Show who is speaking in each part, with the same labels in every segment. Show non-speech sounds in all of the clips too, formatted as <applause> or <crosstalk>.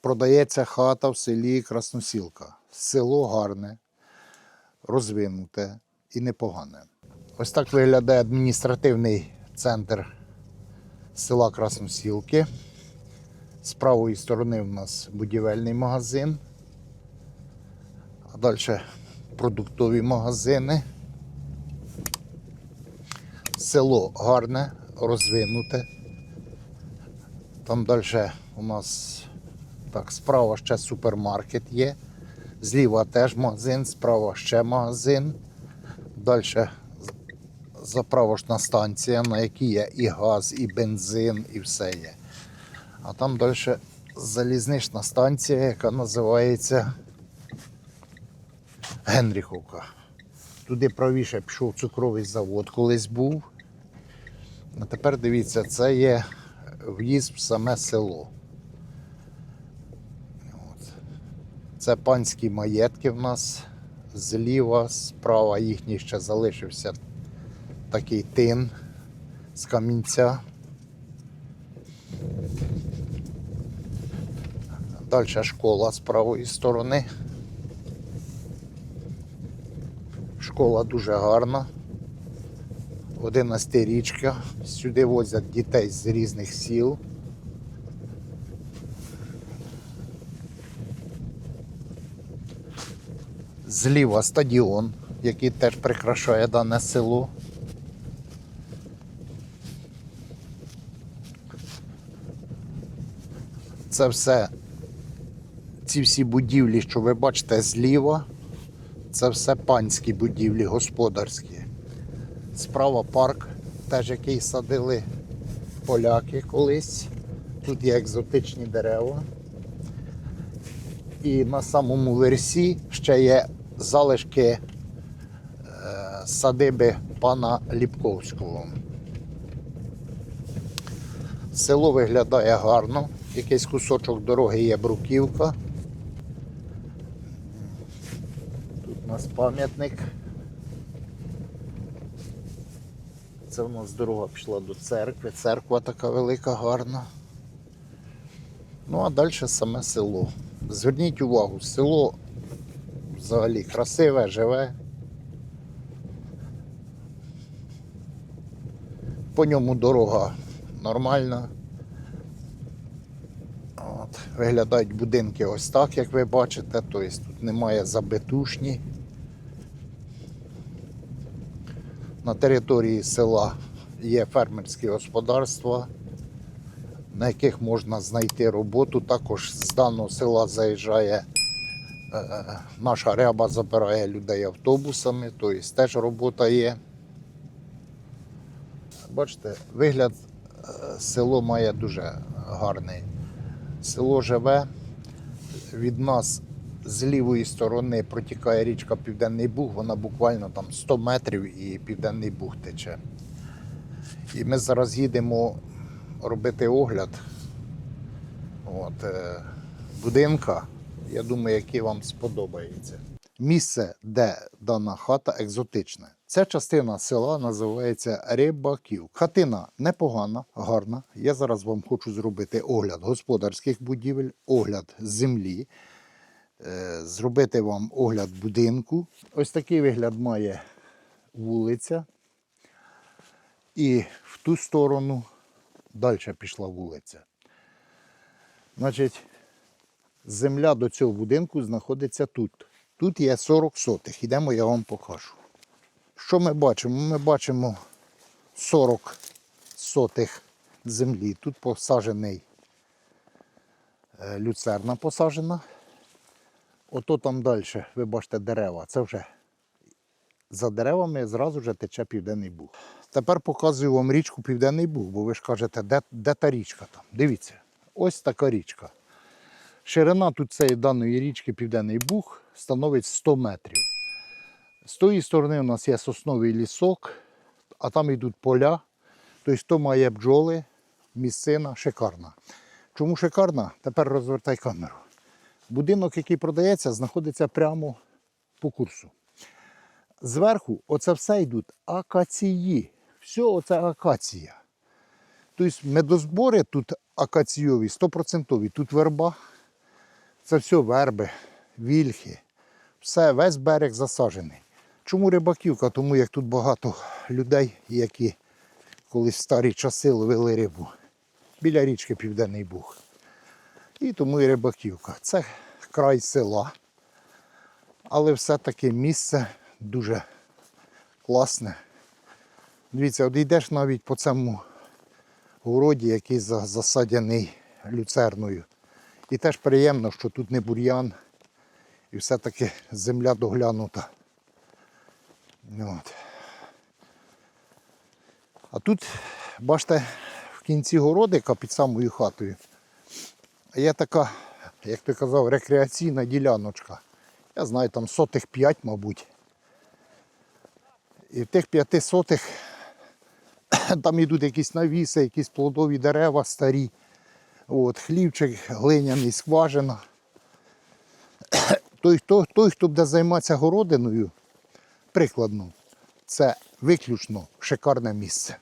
Speaker 1: продається хата в селі Красносілка. Село гарне, розвинуте і непогане. Ось так виглядає адміністративний центр села Красносілки. З правої сторони в нас будівельний магазин, а далі продуктові магазини. Село гарне, розвинуте. Там далі у нас так, справа ще супермаркет є. Зліва теж магазин, справа ще магазин. Далі заправочна станція, на якій є і газ, і бензин, і все є. А там далі залізнична станція, яка називається Генріховка. Туди правіше пішов цукровий завод, колись був. А тепер дивіться, це є в'їзд в саме село. Це панські маєтки в нас зліва, справа їхній ще залишився такий тин з камінця. Далі школа з правої сторони. Школа дуже гарна. 11 річка. Сюди возять дітей з різних сіл. Зліва стадіон, який теж прикрашає дане село. Це все, ці всі будівлі, що ви бачите зліва, це все панські будівлі, господарські. Справа парк, теж який садили поляки колись. Тут є екзотичні дерева. І на самому версі ще є залишки е, садиби пана Ліпковського. Село виглядає гарно. Якийсь кусочок дороги є бруківка. Тут у нас пам'ятник. Це у нас дорога пішла до церкви. Церква така велика, гарна. Ну а далі саме село. Зверніть увагу, село взагалі красиве, живе. По ньому дорога нормальна. От. Виглядають будинки ось так, як ви бачите, тобто тут немає забитушні. На території села є фермерські господарства, на яких можна знайти роботу. Також з даного села заїжджає наша ряба, забирає людей автобусами, тобто теж робота є. Бачите, вигляд е, село має дуже гарний. Село живе. Від нас з лівої сторони протікає річка Південний Буг, вона буквально там 100 метрів і Південний Буг тече. І ми зараз їдемо робити огляд от, е, будинка. Я думаю, який вам сподобається. Місце, де дана хата екзотичне. Ця частина села називається Рибаків. Хатина непогана, гарна. Я зараз вам хочу зробити огляд господарських будівель, огляд землі, е, зробити вам огляд будинку. Ось такий вигляд має вулиця. І в ту сторону далі пішла вулиця. Значить, земля до цього будинку знаходиться тут. Тут є 40 сотих. Ідемо, я вам покажу. Що ми бачимо? Ми бачимо 40 сотих землі. Тут посаджений е, люцерна посаджена. Ото там далі, ви бачите, дерева. Це вже за деревами зразу вже тече Південний Буг. Тепер показую вам річку Південний Буг, бо ви ж кажете, де, де та річка там. Дивіться, ось така річка. Ширина тут цієї даної річки Південний Буг становить 100 метрів. З тої сторони у нас є сосновий лісок, а там йдуть поля. Тобто то має бджоли, місцина шикарна. Чому шикарна? Тепер розвертай камеру. Будинок, який продається, знаходиться прямо по курсу. Зверху оце все йдуть акації. Все оце акація. Тобто медозбори тут акаційові, 100%. Тут верба, Це все верби, вільхи. Все, весь берег засаджений. Чому рибаківка? Тому як тут багато людей, які колись в старі часи ловили рибу. Біля річки Південний Буг. І тому і рибаківка. Це край села. Але все-таки місце дуже класне. Дивіться, от йдеш навіть по цьому городі, який засадяний люцерною. І теж приємно, що тут не бур'ян, і все-таки земля доглянута. От. А тут, бачите, в кінці городика під самою хатою є така, як ти казав, рекреаційна діляночка. Я знаю, там сотих п'ять, мабуть. І в тих п'яти сотих <coughs> там йдуть якісь навіси, якісь плодові дерева старі. От, хлівчик, глиняний, скважина. Той, хто, той, хто буде займатися городиною, прикладно, це виключно шикарне місце.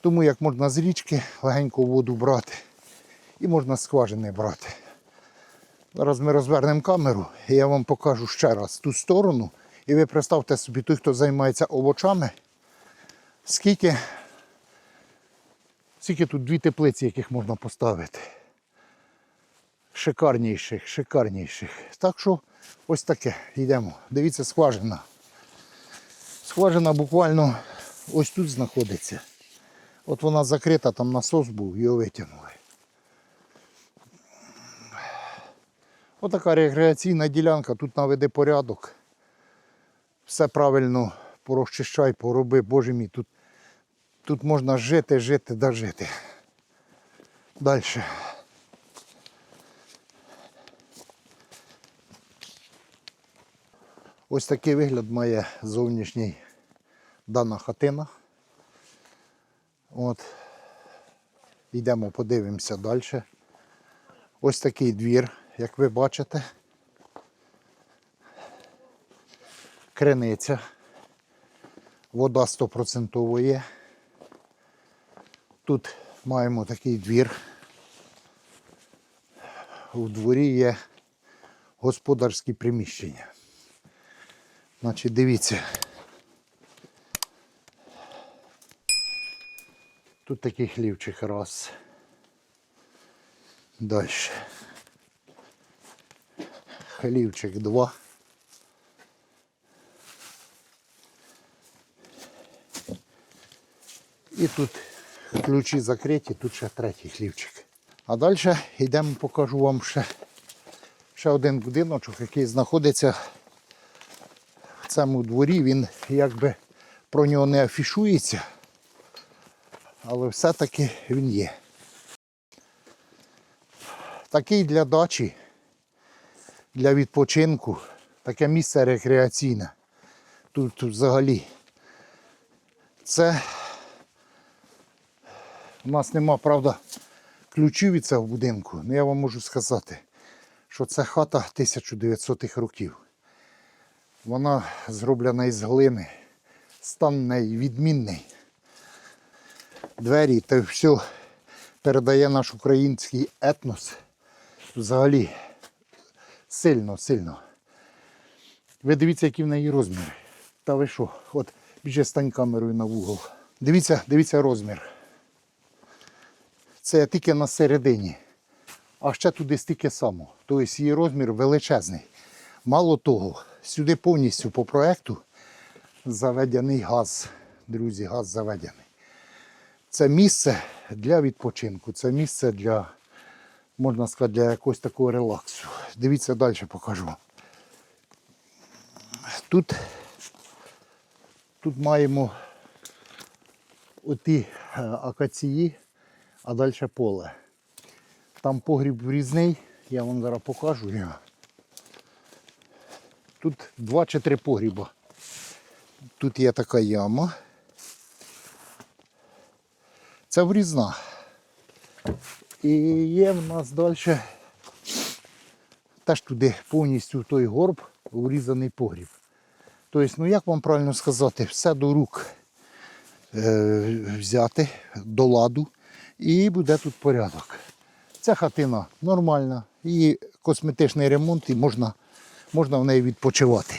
Speaker 1: Тому як можна з річки легенько воду брати і можна скважини брати. Зараз ми розвернемо камеру і я вам покажу ще раз ту сторону. І ви представте собі, той, хто займається овочами, скільки, скільки тут дві теплиці, яких можна поставити. Шикарніших, шикарніших. Так що ось таке. Йдемо. Дивіться, скважина. Скважина буквально ось тут знаходиться. От вона закрита, там насос був, його витягнули. Отака рекреаційна ділянка, тут наведе порядок. Все правильно порозчищай, пороби, боже мій, тут, тут можна жити, жити да жити. Далі. Ось такий вигляд має зовнішній дана хатина. От. Йдемо, подивимося далі. Ось такий двір, як ви бачите. Криниця. Вода 100% є. Тут маємо такий двір. У дворі є господарські приміщення. Значить, дивіться. Тут такий хлівчик раз. Далі. Хлівчик два. І тут ключі закриті, тут ще третій хлівчик. А далі йдемо, покажу вам ще, ще один будиночок, який знаходиться в цьому дворі. Він якби про нього не афішується, але все-таки він є. Такий для дачі, для відпочинку, таке місце рекреаційне. Тут, тут взагалі. Це у нас нема, правда, ключів від цього будинку. але я вам можу сказати, що це хата 1900-х років. Вона зроблена із глини. Стан неї відмінний. Двері та все передає наш український етнос. Взагалі сильно, сильно. Ви дивіться, які в неї розміри. Та ви що? От біжи стань камерою на вугол. Дивіться, дивіться розмір. Це тільки на середині. А ще туди стільки само. Тобто її розмір величезний. Мало того, сюди повністю по проекту заведений газ. Друзі, газ заведений. Це місце для відпочинку, це місце для, можна сказати, для якогось такого релаксу. Дивіться, далі покажу. Тут, тут маємо оті е, акації, а далі поле. Там погріб різний, я вам зараз покажу його. Тут два чи три погріба. Тут є така яма. Це врізна. І є в нас далі теж туди повністю той горб урізаний погріб. Тобто, ну як вам правильно сказати, все до рук е, взяти до ладу і буде тут порядок. Ця хатина нормальна, її косметичний ремонт і можна, можна в неї відпочивати.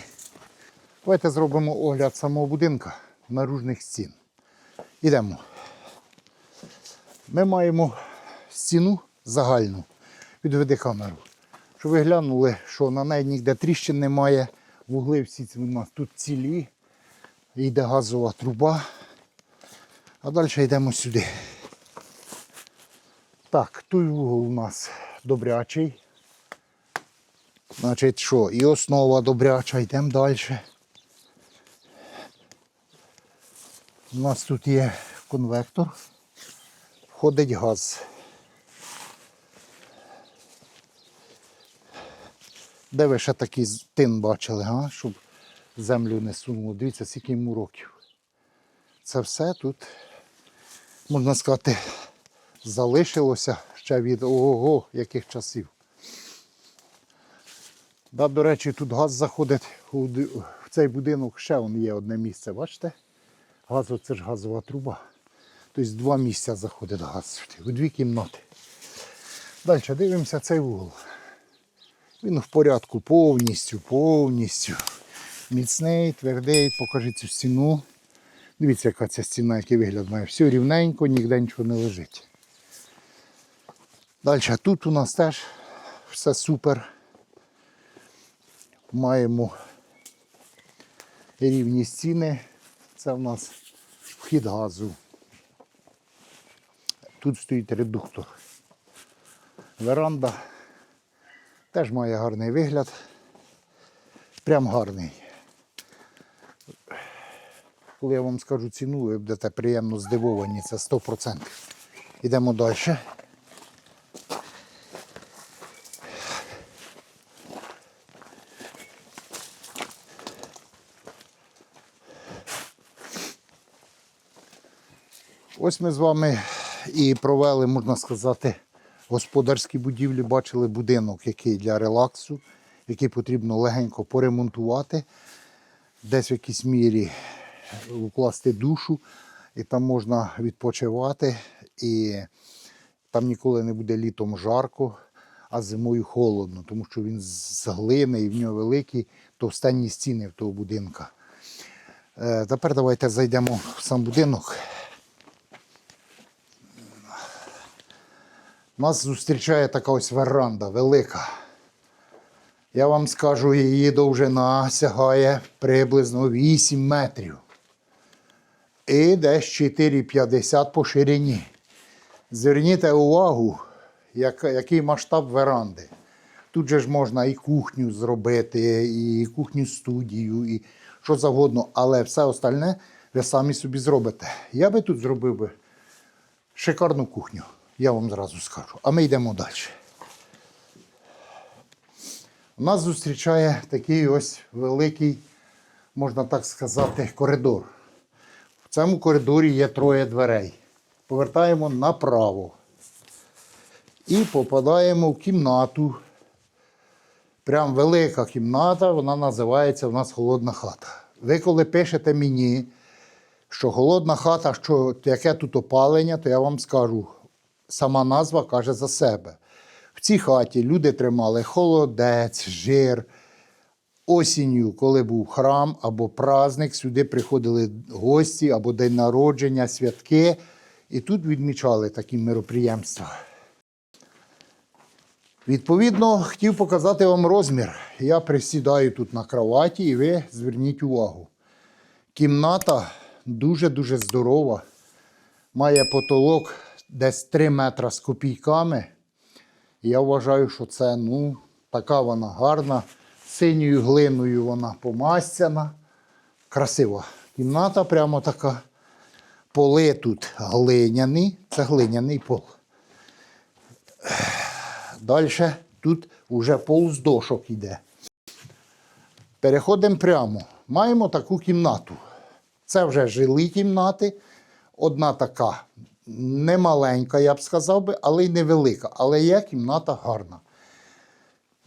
Speaker 1: Давайте зробимо огляд самого будинка наружних стін. Ідемо. Ми маємо стіну загальну. Відведи камеру. Щоб ви глянули, що на неї ніде тріщин немає. Вугли всі у нас тут цілі. Йде газова труба. А далі йдемо сюди. Так, той вугол у нас добрячий. Значить, що, і основа добряча, йдемо далі. У нас тут є конвектор, входить газ. Де ви ще такий тин бачили, га? щоб землю не сунуло? Дивіться, скільки йому років. Це все тут, можна сказати, залишилося ще від ого, яких часів. Да, до речі, тут газ заходить в цей будинок, ще вон є одне місце, бачите? Газ, це ж газова труба. Тобто два місця заходить газ у дві кімнати. Далі дивимося цей вугол. Він в порядку повністю, повністю. Міцний, твердий, покажи цю стіну. Дивіться, яка ця стіна, який вигляд має. Все рівненько, ніде нічого не лежить. Далі тут у нас теж все супер. Маємо рівні стіни. Це в нас вхід газу. Тут стоїть редуктор. Веранда теж має гарний вигляд. Прям гарний. Коли я вам скажу ціну, ви будете приємно здивовані, це 100%. Йдемо далі. Ось ми з вами і провели, можна сказати, господарські будівлі, бачили будинок, який для релаксу, який потрібно легенько поремонтувати, десь в якійсь мірі укласти душу, і там можна відпочивати, і там ніколи не буде літом жарко, а зимою холодно, тому що він з глини і в нього великі товстенні стіни в того будинка. Е, Тепер давайте зайдемо в сам будинок. Нас зустрічає така ось веранда велика. Я вам скажу, її довжина сягає приблизно 8 метрів. І десь 4,50 по ширині. Зверніть увагу, як, який масштаб веранди. Тут же ж можна і кухню зробити, і кухню студію, і що завгодно, але все остальне ви самі собі зробите. Я би тут зробив би шикарну кухню, я вам зразу скажу. А ми йдемо далі. Нас зустрічає такий ось великий, можна так сказати, коридор. В цьому коридорі є троє дверей. Повертаємо направо. І попадаємо в кімнату. Прям велика кімната, вона називається у нас холодна хата. Ви коли пишете мені, що холодна хата, що яке тут опалення, то я вам скажу, сама назва каже за себе. В цій хаті люди тримали холодець, жир. Осінню, коли був храм або праздник, сюди приходили гості або день народження, святки. І тут відмічали такі мероприємства. Відповідно, хотів показати вам розмір. Я присідаю тут на кроваті і ви зверніть увагу. Кімната дуже-дуже здорова. Має потолок десь 3 метра з копійками. Я вважаю, що це ну, така вона гарна. Синьою глиною вона помастяна. Красива кімната прямо така. Поли тут глиняні, це глиняний пол. Далі тут вже пол з дошок йде. Переходимо прямо. Маємо таку кімнату. Це вже жилі кімнати. Одна така немаленька, я б сказав би, але й невелика. Але є кімната гарна.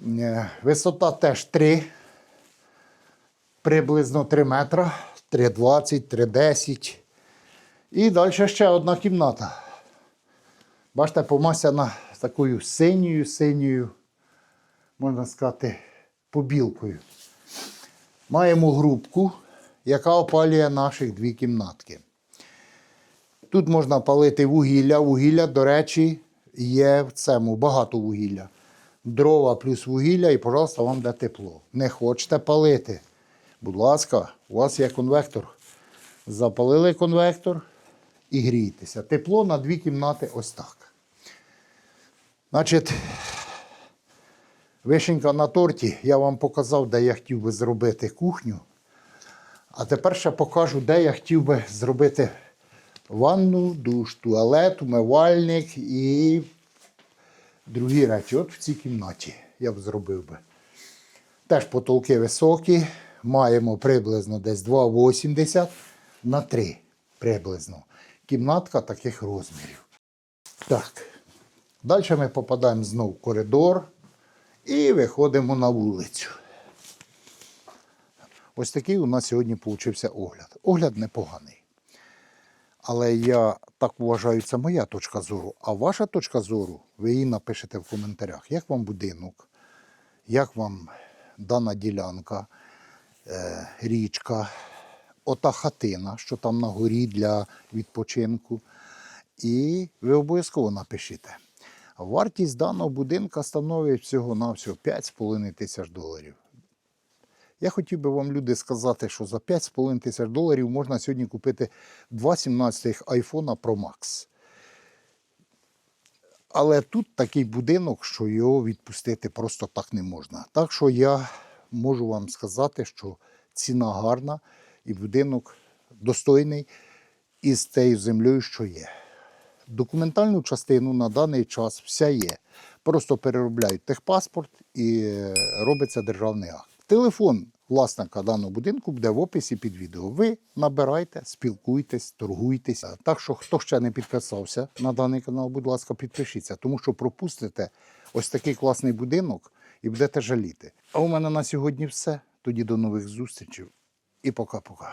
Speaker 1: Е, Висота теж 3, приблизно 3 метра, 3,20, 3,10. І далі ще одна кімната. Бачите, помасяна такою синьою, синьою можна сказати, побілкою. Маємо грубку, яка опалює наших дві кімнатки. Тут можна палити вугілля. Вугілля, до речі, є в цьому багато вугілля. Дрова плюс вугілля, і, пожалуйста, вам де тепло. Не хочете палити. Будь ласка, у вас є конвектор. Запалили конвектор і грієтеся. Тепло на дві кімнати ось так. Значить, вишенька на торті. Я вам показав, де я хотів би зробити кухню. А тепер ще покажу, де я хотів би зробити ванну, душ, туалет, умивальник і другі речі. От в цій кімнаті я б зробив би. Теж потолки високі, маємо приблизно десь 2,80 на 3 приблизно. Кімнатка таких розмірів. Так. Далі ми попадаємо знову в коридор і виходимо на вулицю. Ось такий у нас сьогодні получився огляд. Огляд непоганий. Але я так вважаю, це моя точка зору. А ваша точка зору, ви її напишете в коментарях. Як вам будинок, як вам дана ділянка, е, річка, ота хатина, що там на горі для відпочинку. І ви обов'язково напишіть. Вартість даного будинка становить всього-навсього 5,5 тисяч доларів. Я хотів би вам, люди, сказати, що за 5,5 тисяч доларів можна сьогодні купити два 17 iPhone Pro Max. Але тут такий будинок, що його відпустити просто так не можна. Так що я можу вам сказати, що ціна гарна і будинок достойний із тією землею, що є. Документальну частину на даний час вся є. Просто переробляють техпаспорт і робиться державний акт. Телефон власника даного будинку буде в описі під відео. Ви набирайте, спілкуйтесь, торгуйтесь. Так що, хто ще не підписався на даний канал, будь ласка, підпишіться, тому що пропустите ось такий класний будинок і будете жаліти. А у мене на сьогодні все. Тоді до нових зустрічей і пока-пока.